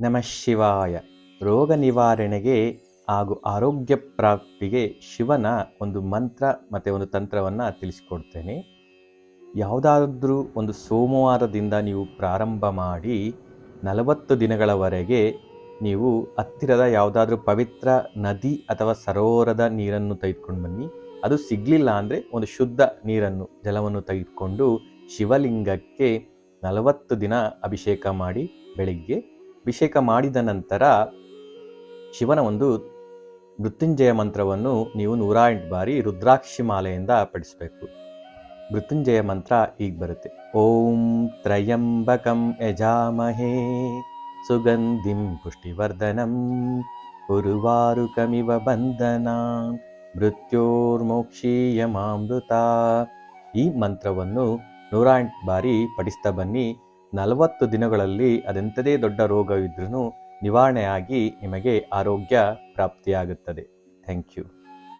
ನಮಃ ಶಿವಾಯ. ರೋಗ ನಿವಾರಣೆಗೆ ಹಾಗೂ ಆರೋಗ್ಯ ಪ್ರಾಪ್ತಿಗೆ ಶಿವನ ಒಂದು ಮಂತ್ರ ಮತ್ತು ಒಂದು ತಂತ್ರವನ್ನು ತಿಳಿಸಿಕೊಡ್ತೇನೆ. ಯಾವುದಾದ್ರೂ ಒಂದು ಸೋಮವಾರದಿಂದ ನೀವು ಪ್ರಾರಂಭ ಮಾಡಿ ನಲವತ್ತು ದಿನಗಳವರೆಗೆ ನೀವು ಹತ್ತಿರದ ಯಾವುದಾದ್ರೂ ಪವಿತ್ರ ನದಿ ಅಥವಾ ಸರೋವರದ ನೀರನ್ನು ತೆಗೆದುಕೊಂಡು ಬನ್ನಿ. ಅದು ಸಿಗಲಿಲ್ಲ ಅಂದರೆ ಒಂದು ಶುದ್ಧ ನೀರನ್ನು, ಜಲವನ್ನು ತೆಗೆದುಕೊಂಡು ಶಿವಲಿಂಗಕ್ಕೆ ನಲವತ್ತು ದಿನ ಅಭಿಷೇಕ ಮಾಡಿ ಬೆಳಿಗ್ಗೆ ಅಭಿಷೇಕ ಮಾಡಿದ ನಂತರ ಶಿವನ ಒಂದು ಮೃತ್ಯುಂಜಯ ಮಂತ್ರವನ್ನು ನೀವು ನೂರ ಎಂಟು ಬಾರಿ ರುದ್ರಾಕ್ಷಿ ಮಾಲೆಯಿಂದ ಪಡಿಸಬೇಕು ಮೃತ್ಯುಂಜಯ ಮಂತ್ರ ಈಗ ಬರುತ್ತೆ. ಓಂ ತ್ರಯಂಬಕಂ ಯಜಾಮಹೇ ಸುಗಂಧಿಂ ಪುಷ್ಟಿವರ್ಧನಂ ಬಂಧನ ಮೃತ್ಯೋರ್ಮೋಕ್ಷೀಯ ಮಾಮೃತ ಈ ಮಂತ್ರವನ್ನು ನೂರ ಎಂಟು ಬಾರಿ ಪಡಿಸ್ತಾ ಬನ್ನಿ. ನಲವತ್ತು ದಿನಗಳಲ್ಲಿ ಅದೆಂಥದೇ ದೊಡ್ಡ ರೋಗವಿದ್ರೂ ನಿವಾರಣೆಯಾಗಿ ನಿಮಗೆ ಆರೋಗ್ಯ ಪ್ರಾಪ್ತಿಯಾಗುತ್ತದೆ. Thank you.